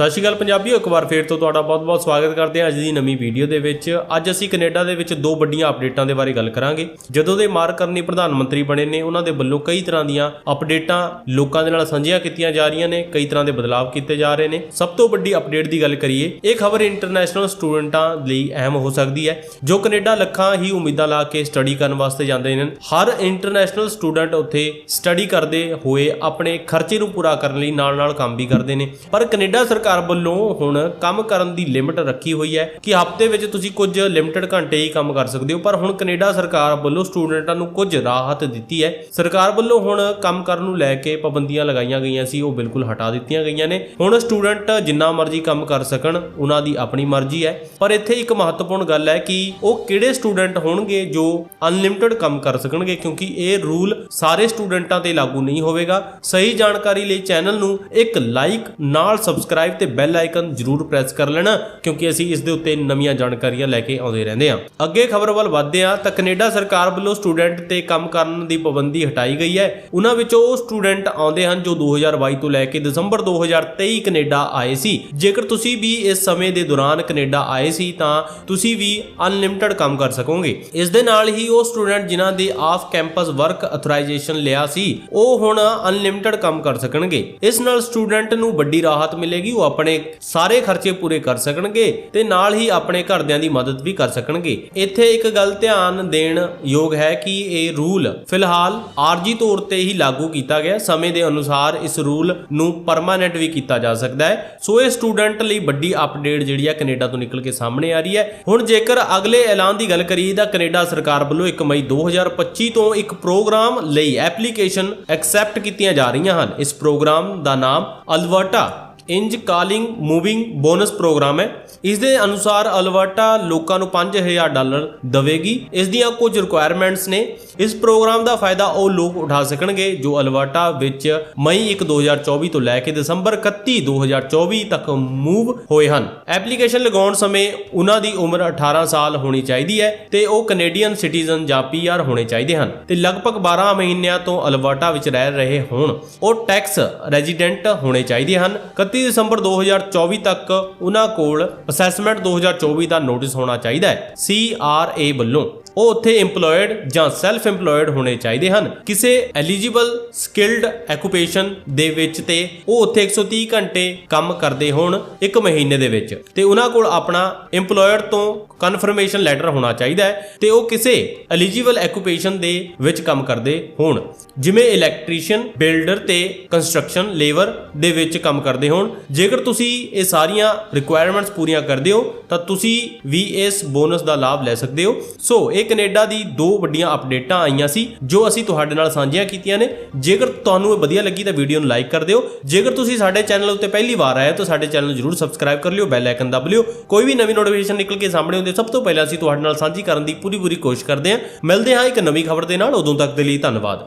ਸਤਿ ਸ਼੍ਰੀ ਅਕਾਲ ਪੰਜਾਬੀਓ, ਇੱਕ ਵਾਰ ਫੇਰ ਤੋਂ ਤੁਹਾਡਾ ਬਹੁਤ-ਬਹੁਤ ਸਵਾਗਤ ਕਰਦੇ ਹਾਂ ਅੱਜ ਦੀ ਨਵੀਂ ਵੀਡੀਓ ਦੇ ਵਿੱਚ। ਅੱਜ ਅਸੀਂ ਕੈਨੇਡਾ ਦੇ ਵਿੱਚ ਦੋ ਵੱਡੀਆਂ ਅਪਡੇਟਾਂ ਦੇ ਬਾਰੇ ਗੱਲ ਕਰਾਂਗੇ। ਜਦੋਂ ਦੇ ਮਾਰਕ ਕਰਨੀ ਪ੍ਰਧਾਨ ਮੰਤਰੀ ਬਣੇ ਨੇ, ਉਹਨਾਂ ਦੇ ਵੱਲੋਂ ਕਈ ਤਰ੍ਹਾਂ ਦੀਆਂ ਅਪਡੇਟਾਂ ਲੋਕਾਂ ਦੇ ਨਾਲ ਸਾਂਝੀਆਂ ਕੀਤੀਆਂ ਜਾ ਰਹੀਆਂ ਨੇ, ਕਈ ਤਰ੍ਹਾਂ ਦੇ ਬਦਲਾਅ ਕੀਤੇ ਜਾ ਰਹੇ ਨੇ। ਸਭ ਤੋਂ ਵੱਡੀ ਅਪਡੇਟ ਦੀ ਗੱਲ ਕਰੀਏ, ਇਹ ਖਬਰ ਇੰਟਰਨੈਸ਼ਨਲ ਸਟੂਡੈਂਟਾਂ ਲਈ ਅਹਿਮ ਹੋ ਸਕਦੀ ਹੈ, ਜੋ ਕੈਨੇਡਾ ਲੱਖਾਂ ਹੀ ਉਮੀਦਾਂ ਲਾ ਕੇ ਸਟੱਡੀ ਕਰਨ ਵਾਸਤੇ ਜਾਂਦੇ ਨੇ। ਹਰ ਇੰਟਰਨੈਸ਼ਨਲ ਸਟੂਡੈਂਟ ਉੱਥੇ ਸਟੱਡੀ ਕਰਦੇ ਹੋਏ ਆਪਣੇ ਖਰਚੇ ਨੂੰ ਪੂਰਾ ਕਰਨ ਲਈ ਨਾਲ-ਨਾਲ ਕੰਮ ਵੀ ਕਰਦੇ ਨੇ। ਪਰ ਕੈਨੇਡਾ ਸਰਕਾਰ ਘਰ ਵੱਲੋਂ ਹੁਣ ਕੰਮ ਕਰਨ ਦੀ ਲਿਮਿਟ ਰੱਖੀ ਹੋਈ ਹੈ ਕਿ ਹਫ਼ਤੇ ਵਿੱਚ ਤੁਸੀਂ ਕੁਝ ਲਿਮਟਿਡ ਘੰਟੇ ਹੀ ਕੰਮ ਕਰ ਸਕਦੇ ਹੋ, ਪਰ ਹੁਣ ਕੈਨੇਡਾ ਸਰਕਾਰ ਵੱਲੋਂ ਸਟੂਡੈਂਟਾਂ ਨੂੰ ਕੁਝ ਰਾਹਤ ਦਿੱਤੀ ਹੈ। ਸਰਕਾਰ ਵੱਲੋਂ ਹੁਣ ਕੰਮ ਕਰਨ ਨੂੰ ਲੈ ਕੇ ਪਾਬੰਦੀਆਂ ਲਗਾਈਆਂ ਗਈਆਂ ਸੀ, ਉਹ ਬਿਲਕੁਲ ਹਟਾ ਦਿੱਤੀਆਂ ਗਈਆਂ ਨੇ। ਹੁਣ ਸਟੂਡੈਂਟ ਜਿੰਨਾ ਮਰਜ਼ੀ ਕੰਮ ਕਰ ਸਕਣ, ਉਹਨਾਂ ਦੀ ਆਪਣੀ ਮਰਜ਼ੀ ਹੈ। ਪਰ ਇੱਥੇ ਇੱਕ ਮਹੱਤਵਪੂਰਨ ਗੱਲ ਹੈ ਕਿ ਉਹ ਕਿਹੜੇ ਸਟੂਡੈਂਟ ਹੋਣਗੇ ਜੋ ਅਨਲਿਮਿਟਡ ਕੰਮ ਕਰ ਸਕਣਗੇ, ਕਿਉਂਕਿ ਇਹ ਰੂਲ ਸਾਰੇ ਸਟੂਡੈਂਟਾਂ ਤੇ ਲਾਗੂ ਨਹੀਂ ਹੋਵੇਗਾ। ਸਹੀ ਜਾਣਕਾਰੀ ਲਈ ਚੈਨਲ ਨੂੰ ਇੱਕ ਲਾਈਕ ਨਾਲ ਸਬਸਕ੍ਰਾਈਬ ਤੇ ਬੈਲ ਆਈਕਨ ਜਰੂਰ ਪ੍ਰੈਸ ਕਰ ਲੈਣਾ, ਕਿਉਂਕਿ ਅਸੀਂ ਇਸ ਦੇ ਉੱਤੇ ਨਵੀਆਂ ਜਾਣਕਾਰੀਆਂ ਲੈ ਕੇ ਆਉਂਦੇ ਰਹਿੰਦੇ ਹਾਂ। ਅੱਗੇ ਖਬਰ ਵੱਲ ਵਧਦੇ ਹਾਂ, ਤਾਂ ਕੈਨੇਡਾ ਸਰਕਾਰ ਵੱਲੋਂ ਸਟੂਡੈਂਟ ਤੇ ਕੰਮ ਕਰਨ ਦੀ ਪਾਬੰਦੀ ਹਟਾਈ ਗਈ ਹੈ। ਉਹਨਾਂ ਵਿੱਚੋਂ ਉਹ ਸਟੂਡੈਂਟ ਆਉਂਦੇ ਹਨ ਜੋ 2022 ਤੋਂ ਲੈ ਕੇ ਦਸੰਬਰ 2023 ਕੈਨੇਡਾ ਆਏ ਸੀ। ਜੇਕਰ ਤੁਸੀਂ ਵੀ ਇਸ ਸਮੇਂ ਦੇ ਦੌਰਾਨ ਕੈਨੇਡਾ ਆਏ ਸੀ, ਤਾਂ ਤੁਸੀਂ ਵੀ ਅਨਲਿਮਿਟਡ ਕੰਮ ਕਰ ਸਕੋਗੇ। ਇਸ ਦੇ ਨਾਲ ਹੀ ਉਹ ਸਟੂਡੈਂਟ ਜਿਨ੍ਹਾਂ ਦੇ ਆਫ ਕੈਂਪਸ ਵਰਕ ਅਥੋਰਾਈਜੇਸ਼ਨ ਲਿਆ ਸੀ, ਉਹ ਹੁਣ ਅਨਲਿਮਿਟਡ ਕੰਮ ਕਰ ਸਕਣਗੇ। ਇਸ ਨਾਲ ਸਟੂਡੈਂਟ ਨੂੰ ਵੱਡੀ ਰਾਹਤ ਮਿਲੇਗੀ ਉਹ ਆਪਣੇ ਸਾਰੇ ਖਰਚੇ ਪੂਰੇ ਕਰ ਸਕਣਗੇ ਤੇ ਨਾਲ ਹੀ ਆਪਣੇ ਘਰਦਿਆਂ ਦੀ ਮਦਦ ਵੀ ਕਰ ਸਕਣਗੇ। ਇੱਥੇ ਇੱਕ ਗੱਲ ਧਿਆਨ ਦੇਣ ਯੋਗ ਹੈ ਕਿ ਇਹ ਰੂਲ ਫਿਲਹਾਲ ਆਰਜੀ ਤੌਰ ਤੇ ਹੀ ਲਾਗੂ ਕੀਤਾ ਗਿਆ। ਸਮੇਂ ਦੇ ਅਨੁਸਾਰ ਇਸ ਰੂਲ ਨੂੰ ਪਰਮਾਨੈਂਟ ਵੀ ਕੀਤਾ ਜਾ ਸਕਦਾ ਹੈ। ਸੋ ਇਹ ਸਟੂਡੈਂਟ ਲਈ ਵੱਡੀ ਅਪਡੇਟ ਜਿਹੜੀ ਹੈ ਕੈਨੇਡਾ ਤੋਂ ਨਿਕਲ ਕੇ ਸਾਹਮਣੇ ਆ ਰਹੀ ਹੈ। ਹੁਣ ਜੇਕਰ ਅਗਲੇ ਐਲਾਨ ਦੀ ਗੱਲ ਕਰੀਏ ਤਾਂ ਕੈਨੇਡਾ ਸਰਕਾਰ ਵੱਲੋਂ 1 ਮਈ 2025 ਤੋਂ ਇੱਕ ਪ੍ਰੋਗਰਾਮ ਲਈ ਐਪਲੀਕੇਸ਼ਨ ਐਕਸੈਪਟ ਕੀਤੀਆਂ ਜਾ ਰਹੀਆਂ ਹਨ। ਇਸ ਪ੍ਰੋਗਰਾਮ ਦਾ ਨਾਮ ਅਲਵਰਟਾ ਇੰਜ ਕਾਲਿੰਗ ਮੂਵਿੰਗ ਬੋਨਸ ਪ੍ਰੋਗਰਾਮ ਹੈ। ਇਸ ਦੇ ਅਨੁਸਾਰ ਅਲਬਰਟਾ ਲੋਕਾਂ ਨੂੰ 5000 ਡਾਲਰ ਦੇਵੇਗੀ। ਇਸ ਦੀਆਂ ਕੁਝ ਰਿਕੁਆਇਰਮੈਂਟਸ ਨੇ। ਇਸ ਪ੍ਰੋਗਰਾਮ ਦਾ ਫਾਇਦਾ ਉਹ ਲੋਕ ਉਠਾ ਸਕਣਗੇ ਜੋ ਅਲਬਰਟਾ ਵਿੱਚ ਮਈ 1 2024 ਤੋਂ ਲੈ ਕੇ ਦਸੰਬਰ 31 2024 ਤੱਕ ਮੂਵ ਹੋਏ ਹਨ। ਐਪਲੀਕੇਸ਼ਨ ਲਗਾਉਣ ਸਮੇਂ ਉਹਨਾਂ ਦੀ ਉਮਰ 18 ਸਾਲ ਹੋਣੀ ਚਾਹੀਦੀ ਹੈ ਤੇ ਉਹ ਕੈਨੇਡੀਅਨ ਸਿਟੀਜ਼ਨ ਜਾਂ ਪੀਆਰ ਹੋਣੇ ਚਾਹੀਦੇ ਹਨ। ਤੇ ਲਗਭਗ 12 ਮਹੀਨਿਆਂ ਤੋਂ ਅਲਬਰਟਾ ਵਿੱਚ ਰਹਿ ਰਹੇ ਹੋਣ। ਉਹ ਟੈਕਸ ਰੈਜ਼ੀਡੈਂਟ ਹੋਣੇ ਚਾਹੀਦੇ ਹਨ। 31 ਦਸੰਬਰ 2024 ਤੱਕ ਉਹਨਾਂ ਕੋਲ ਅਸੈਸਮੈਂਟ 2024 ਦਾ ਨੋਟਿਸ ਹੋਣਾ ਚਾਹੀਦਾ ਹੈ CRA ਵੱਲੋਂ। ਉਹ ਉੱਥੇ EMPLOYED ਜਾਂ ਸੈਲਫ EMPLOYED ਹੋਣੇ ਚਾਹੀਦੇ ਹਨ। ਕਿਸੇ ਐਲੀਜੀਬਲ ਸਕਿਲਡ ਐਕੂਪੇਸ਼ਨ ਦੇ ਵਿੱਚ ਤੇ ਉਹ ਉੱਥੇ 130 ਘੰਟੇ ਕੰਮ ਕਰਦੇ ਹੋਣ ਇੱਕ ਮਹੀਨੇ ਦੇ ਵਿੱਚ। ਤੇ ਉਹਨਾਂ ਕੋਲ ਆਪਣਾ EMPLOYED ਤੋਂ ਕਨਫਰਮੇਸ਼ਨ ਲੈਟਰ ਹੋਣਾ ਚਾਹੀਦਾ ਹੈ ਤੇ ਉਹ ਕਿਸੇ ਐਲੀਜੀਬਲ ਐਕੂਪੇਸ਼ਨ ਦੇ ਵਿੱਚ ਕੰਮ ਕਰਦੇ ਹੋਣ। ਜਿਵੇਂ ਇਲੈਕਟ੍ਰੀਸ਼ੀਅਨ ਬਿਲਡਰ ਤੇ ਕੰਸਟਰਕਸ਼ਨ ਲੇਬਰ ਦੇ ਵਿੱਚ ਕੰਮ ਕਰਦੇ ਹੋਣ। ਜੇਕਰ ਤੁਸੀਂ ਇਹ ਸਾਰੀਆਂ ਰਿਕੁਆਇਰਮੈਂਟਸ ਪੂਰੀਆਂ ਕਰਦੇ ਹੋ ਤਾਂ ਤੁਸੀਂ ਵੀ ਇਸ ਬੋਨਸ ਦਾ ਲਾਭ ਲੈ ਸਕਦੇ ਹੋ। ਸੋ ਇਹ ਕੈਨੇਡਾ ਦੀ ਦੋ ਵੱਡੀਆਂ ਅਪਡੇਟਾਂ ਆਈਆਂ ਸੀ, ਜੋ ਅਸੀਂ ਤੁਹਾਡੇ ਨਾਲ ਸਾਂਝੀਆਂ ਕੀਤੀਆਂ ਨੇ। ਜੇਕਰ ਤੁਹਾਨੂੰ ਇਹ ਵਧੀਆ ਲੱਗੀ ਤਾਂ ਵੀਡੀਓ ਨੂੰ ਲਾਈਕ ਕਰ ਦਿਓ। ਜੇਕਰ ਤੁਸੀਂ ਸਾਡੇ ਚੈਨਲ ਉੱਤੇ ਪਹਿਲੀ ਵਾਰ ਆਏ ਹੋ ਤਾਂ ਸਾਡੇ ਚੈਨਲ ਨੂੰ ਜਰੂਰ ਸਬਸਕ੍ਰਾਈਬ ਕਰ ਲਿਓ, ਬੈਲ ਆਈਕਨ ਦਬ ਲਿਓ। ਕੋਈ ਵੀ ਨਵੀਂ ਨੋਟੀਫਿਕੇਸ਼ਨ ਨਿਕਲ ਕੇ ਸਾਹਮਣੇ ਹੁੰਦੇ ਸਭ ਤੋਂ ਪਹਿਲਾਂ ਅਸੀਂ ਤੁਹਾਡੇ ਨਾਲ ਸਾਂਝੀ ਕਰਨ ਦੀ ਪੂਰੀ ਪੂਰੀ ਕੋਸ਼ਿਸ਼ ਕਰਦੇ ਹਾਂ। ਮਿਲਦੇ ਹਾਂ ਇੱਕ ਨਵੀਂ ਖਬਰ ਦੇ ਨਾਲ। ਉਦੋਂ ਤੱਕ ਦੇ ਲਈ ਧੰਨਵਾਦ।